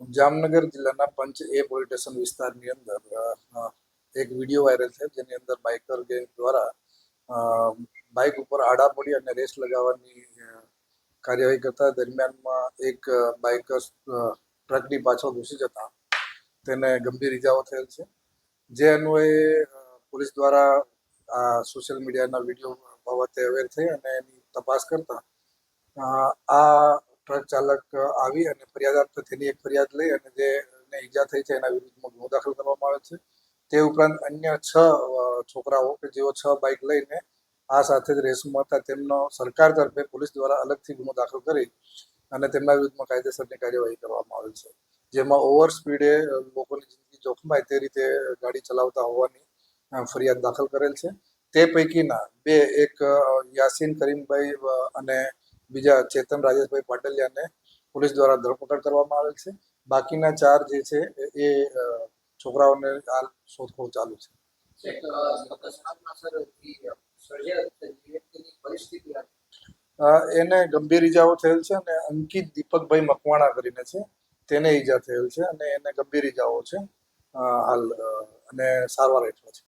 જામનગર જિલ્લાના પંચ એ police station વિસ્તારની અંદર એક વીડિયો વાયરલ છે જેની અંદર બાઇકર ગેંગ દ્વારા બાઇક ઉપર આડા પડી અને રેસ લગાવવાની કાર્યવાહી કરતા દરમિયાનમાં એક બાઇકર ટ્રકની પાછળ ઘૂસી જતા તેને ગંભીર ઇજાઓ થયેલ છે. જે અન્વયે પોલીસ દ્વારા આ સોશિયલ મીડિયાના વીડિયો બાબતે અવેર થઈ અને એની તપાસ કરતા આ ટ્રક ચાલક આવી અને ફરિયાદ આપતા તેની એક ફરિયાદ લઈ અને જે ઈજા થઈ છે એના વિરુદ્ધમાં ગુનો દાખલ કરવામાં આવે છે. તે ઉપરાંત અન્ય છ છોકરાઓ કે જેઓ છ બાઇક લઈને આ સાથે જ રેસમાં હતા, તેમનો સરકાર તરફે પોલીસ દ્વારા અલગથી ગુનો દાખલ કરી અને તેમના વિરુદ્ધમાં કાયદેસરની કાર્યવાહી કરવામાં આવે છે. જેમાં ઓવર સ્પીડે લોકોની જિંદગી જોખમાય તે રીતે ગાડી ચલાવતા હોવાની ફરિયાદ દાખલ કરેલ છે. તે પૈકીના બે, એક યાસીન કરીમભાઈ અને બીજા ચેતન રાજેશભાઈ પાટલિયાને પોલીસ દ્વારા ધરપકડ કરવામાં આવેલ છે. બાકીના ચાર જે છે એ છોકરાઓને હાલ શોધખોળ ચાલુ છે. એને ગંભીર ઈજાઓ થયેલ છે અને અંકિત દીપકભાઈ મકવાણા કરીને છે. તેને ઈજા થયેલ છે અને એને ગંભીર ઈજાઓ છે હાલ અને સારવાર હેઠળ છે.